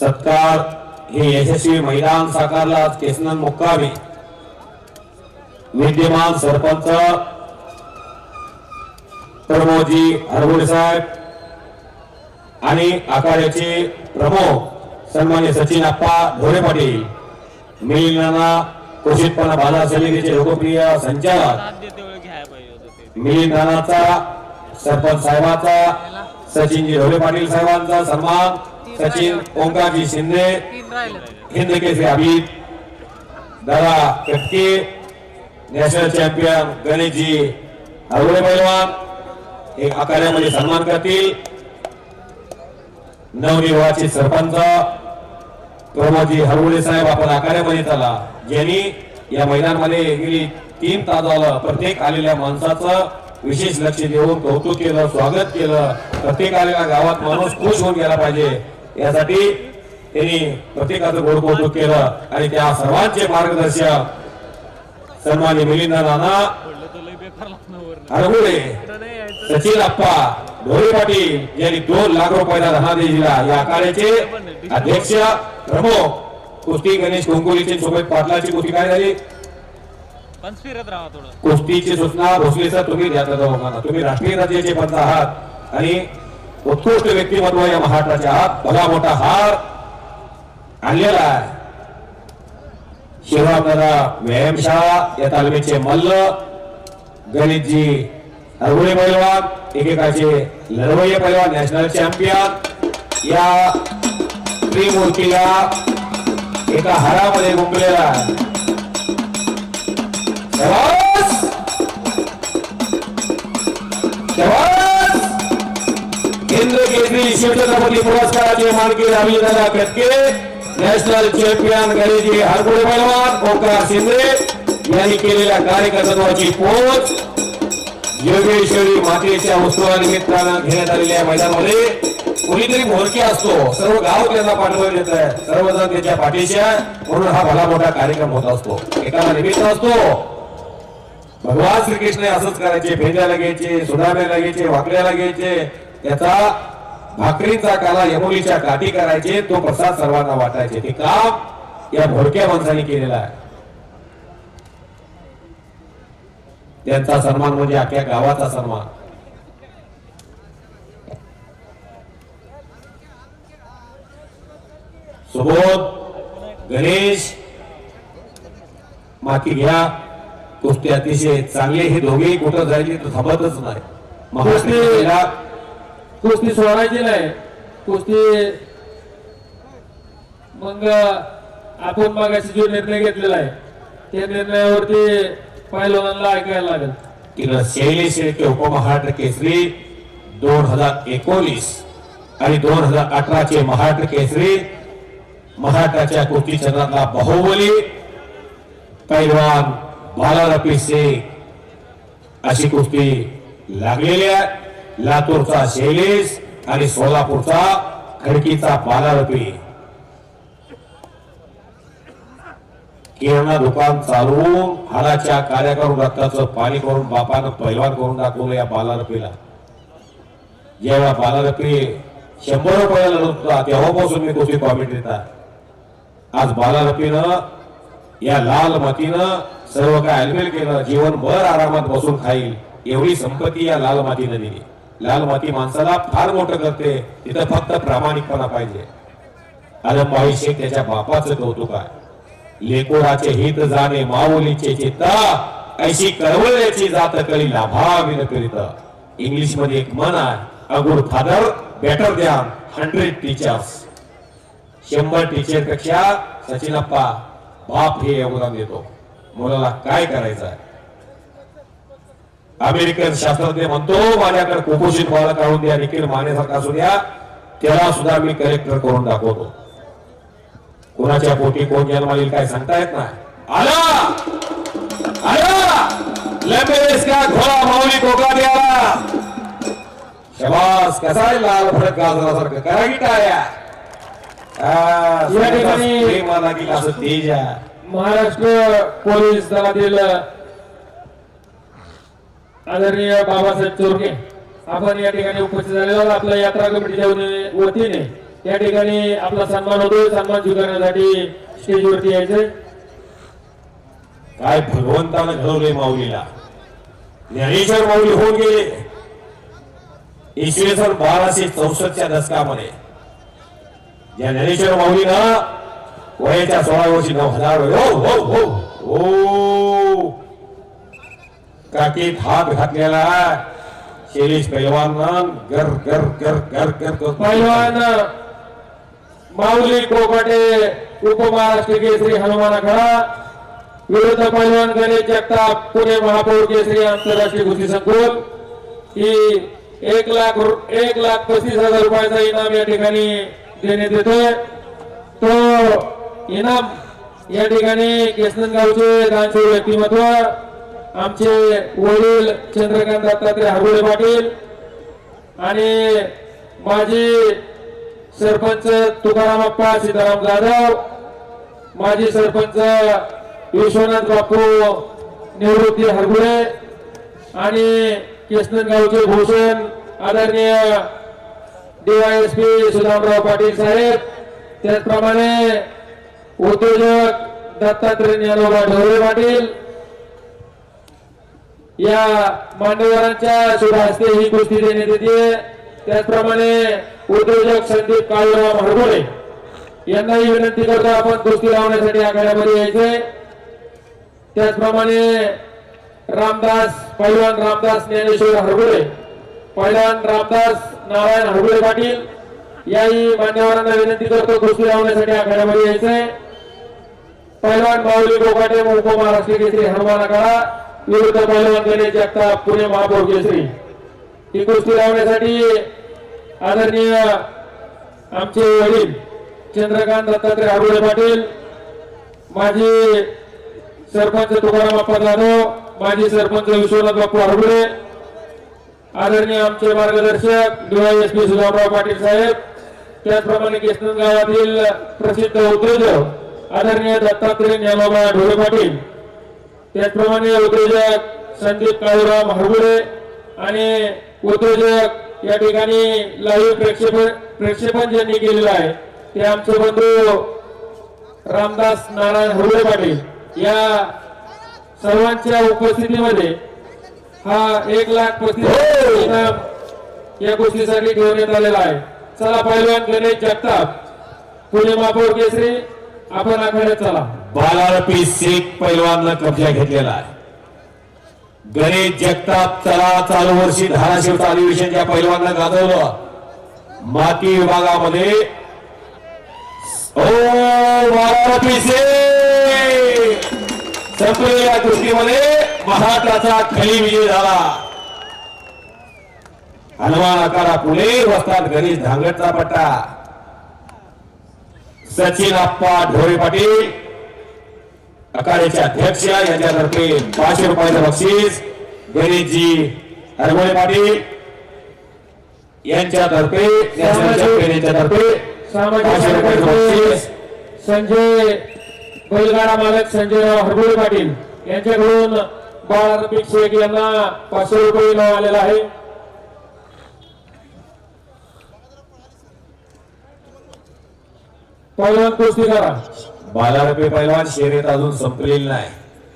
सत्कार हे यशस्वी मैदान साकारला आज केसनंद मुक्कामी. विद्यमान सरपंच प्रमोजी हरवडे साहेब आणि आखाड्याचे प्रमुख सन्मान्य सचिन अप्पा ढोरे पाटील मिलिंद कोशितपणा बाजार समितीचे लोकप्रिय संचालक साथ सरपंच साहेबाचा सचिनजी ढोरे पाटील साहेबांचा सन्मान सचिन ओंकारजी शिंदे तीन राहिले हिंद केसरी अभित दादा कटके नॅशनल चॅम्पियन गणेशजी हरवळे पैलवान एक आखाड्यामध्ये सन्मान करतील. नवनिर्वाचित सरपंच प्रमोदजी हरवळे साहेब आपण आखाड्यामध्ये चला. ज्यांनी या मैदानामध्ये गेली तीन तास झालं प्रत्येक आलेल्या माणसाचं विशेष लक्ष देऊन कौतुक केलं स्वागत केलं. प्रत्येक आलेल्या गावात माणूस खुश होऊन गेला पाहिजे. यासाठी त्यांनी प्रत्येकाचं गोड कौतुक केलं आणि त्या सर्वांचे मार्गदर्शक सन्मान्य मिलिंद नाना पडलं हरगुळे सचिन अप्पा ढोरे पाटील यांनी दोन लाख रुपयाचा धनादेश दिला. या कार्याचे अध्यक्ष प्रमुख कुस्ती गणेश कोंकोलीचे सोबत पाटलाची कुस्ती काय झाली? कुस्तीची सूचना भोसले सर तुम्ही द्या तुम्ही राष्ट्रीय राज्याचे पंत आहात. आणि उत्कृष्ट व्यक्तिमत्व या महाराष्ट्राच्या आहात भला मोठा हार आणलेला आहे. शिवाय आपल्याला व्यायामशाळा या तालमीचे मल्ल गणितजी हरगुळे पैलवान एकेकाचे लढवय्ये पैलवान नॅशनल चॅम्पियन या त्रिमूर्तीला एका हारामध्ये गुंपलेला आहे. शाबास! केसरी शिवछत्रपती पुरस्काराचे मानकरी अभिनेता कटके नॅशनल चॅम्पियन गणेशजी हरगुळे पैलवान ओंकार शिंदे यांनी केलेल्या कार्यकर्तृत्वाची पोच योगेश्वरी मातेच्या उत्सवानिमित्तानं घेण्यात आलेल्या मैदानामध्ये कोणीतरी मोरकी असतो. सर्व गाव त्यांना पाठवून येत आहे. सर्वजण त्याच्या पाठीशी म्हणून हा भला मोठा कार्यक्रम होत असतो. एकाला निमित्त असतो. भगवान श्रीकृष्ण असंच करायचे भेजायला घ्यायचे सुदाम्याला घ्यायचे वाकड्याला घ्यायचे त्याचा भाकरीचा काला यमुलीच्या काठी करायचे तो प्रसाद सर्वांना वाटायचे. ते काम या भोरक्या माणसाने केलेला आहे. त्यांचा सन्मान म्हणजे अख्ख्या गावाचा सन्मान. सुबोध गणेश माती घ्या. कुस्ती अतिशय चांगले हे दोघेही कुठं जायचे तर थांबतच नाही. महाराष्ट्राला कुस्ती सोडायची नाही. कुस्ती मग आपण मागाशी जो निर्णय घेतलेला आहे त्या निर्णयावरती पहिलवानाला ऐकायला लागेल. तिनं शैली शेळके उपमहाराष्ट्र केसरी दोन हजार एकोणीस आणि दोन हजार अठराचे महाराष्ट्र केसरी महाराष्ट्राच्या कुस्ती चंद्रातला बाहुबली पैलवान बालारपी शेख अशी कुस्ती लागलेली आहे. लातूरचा शैलेश आणि सोलापूरचा खडकीचा बालारपी. किराणा दुकान चालवून हाडाच्या कार्या करून रक्ताचं पाणी करून बापानं पैलवान करून दाखवलं या बालारपीला. जेव्हा बालारपी शंभर रुपयाला लढत होता तेव्हापासून मी तुझी कॉमेंट देता आज बालारपीनं या लाल मातीनं सर्व काय अलमेल केलं जीवनभर आरामात बसून खाईल एवढी संपत्ती या लाल मातीनं दिली. लाल माती माणसाला फार मोठं करते. तिथं फक्त प्रामाणिकपणा पाहिजे. आलमबाई शेख त्याच्या बापाचं कौतुक आहे. लेकोराचे हित जाणे माऊलीचे चित्ता. ऐशी करवल्याची जात कळी लाभाविन करीत. इंग्लिशमध्ये एक मन आहे a good father better than hundred teachers शंभर टीचरपेक्षा सचिनप्पा बाप हे योगदान देतो. मुलाला काय करायचं आहे अमेरिकन शास्त्रज्ञ म्हणतो माझ्याकडे कुपोषित बाळ काढून द्या निखिल मानेसारखा असू द्या. त्याला सुद्धा मी कलेक्टर करून दाखवतो. कोणाच्या पोटी कोण जन्म येईल काय सांगता येत नाही. आला! आला! लंबेस का घोडा माऊली कोका द्याला शबास कसा आहे लाल फडक गाजरासारखं? करा की आ, या ठिकाणी- असं तेज महाराष्ट्र पोलीस दलातील आदरणीय बाबासाहेब चोरके आपण या ठिकाणी उपस्थित झालेलो आपल्या यात्रा कमिटीच्या वतीने त्या ठिकाणी आपला सन्मान होतोय. सन्मान स्वीकारण्यासाठी स्टेजवरती यायचे काय भगवंतानं घडवले माऊलीला? ज्ञानेश्वर माऊली होऊन गेले. इसवी सन बाराशे चौसष्टच्या दशकामध्ये. या ज्ञानेश्वर माऊलीनं वयाच्या सोळा वर्षी नऊ हजार हो हो हो हो. काकीत हात घातलेला शिरीष पैलवान गर गर गर गर गर पैलवान माऊली कोकाटे उपमहाराष्ट्र केसरी हनुमान आखाडा विरुद्ध पैलवान गणेश जगताप पुणे महापौर केसरी आंतरराष्ट्रीय कुस्ती संकुल. ही एक लाख एक लाख पस्तीस हजार रुपयाचा इनाम या ठिकाणी देण्यात येतोय. तो इनाम या ठिकाणी केसनगावचे दानशूर व्यक्तिमत्व आमचे वडील चंद्रकांत दत्तात्रय हरगुळे पाटील आणि माजी सरपंच तुकाराम अप्पा सीताराम जाधव माजी सरपंच विश्वनाथ बापू निवृत्ती हरगुळे आणि केसनगावचे भूषण आदरणीय डीवायएसपी सुदामराव पाटील साहेब त्याचप्रमाणे उद्योजक दत्तात्रय ज्ञानोबा ढवळे पाटील या मान्यवरांच्या शुभ हस्ते ही कुस्ती देण्यात येते. त्याचप्रमाणे उद्योजक संदीप काळूराव हरगोळे यांनाही विनंती करतो आपण कुस्ती लावण्यासाठी आघाड्यामध्ये यायचे. त्याचप्रमाणे रामदास पैलवान रामदास ज्ञानेश्वर हरगुळे पैलवान रामदास नारायण हरगुळे पाटील याही मान्यवरांना विनंती करतो कुस्ती लावण्यासाठी आघाड्यामध्ये यायचे. पैलवान माऊली गोगाटे उपमहाराष्ट्र केसरी हनुमान काळा विरुद्ध पहिलवान गणेश जगताप पुणे महापौर केसरी. ही कुस्ती लावण्यासाठी आदरणीय आमचे वडील चंद्रकांत दत्तात्रय हरगुळे पाटील माजी सरपंच तुकाराम अप्पा जाधव माजी सरपंच विश्वनाथ बाप्पू हरगुळे आदरणीय आमचे मार्गदर्शक D Y S P Sudhamrao Patil साहेब त्याचप्रमाणे केसनन गावातील प्रसिद्ध उद्योजक आदरणीय दत्तात्रय ज्ञानोबा ढोळे पाटील त्याचप्रमाणे उद्योजक संदीप काळूराम हरगुळे आणि उद्योजक या ठिकाणी लाईव्ह प्रेक्षेपण प्रेक्षेपण ज्यांनी केलेलं आहे ते आमचे बंधू रामदास नारायण हरगुळे पाटील या सर्वांच्या उपस्थितीमध्ये हा एक लाख पस्तीस इनाम या गोष्टीसाठी ठेवण्यात आलेला आहे. चला पहिलवान गणेश जगताप पुणे महापौर केसरी आपण आखाड्यात चला. बालारपी शेख पैलवाननं कब्जा घेतलेला आहे. गणेश जगताप चला चालू वर्षी धाराशिवचं अधिवेशनच्या पैलवानला गाजवलं माती विभागामध्ये ओ बालारपी शेख संपलेल्या गोष्टीमध्ये महाराष्ट्राचा खली विजय झाला. हनुमान आकारा पुणे वस्तात गणेश धांगडचा पट्टा. सचिन आप्पा ढोरे पाटील अकाडेचे अध्यक्ष यांच्यातर्फे पाचशे रुपयाचं बक्षीस गणेशजी हरगोळे पाटील यांच्यातर्फे यांच्यातर्फे पाचशे रुपयाचं बक्षीस. संजय बैलगाडा मालक संजयराव हरगुळे पाटील यांच्याकडून बाळारफिक शेख यांना पाचशे रुपये इनाम आलेला आहे. पहिलवान कुस्ती करा. बालारपे पैलवान शर्यत अजून संपलेली नाही.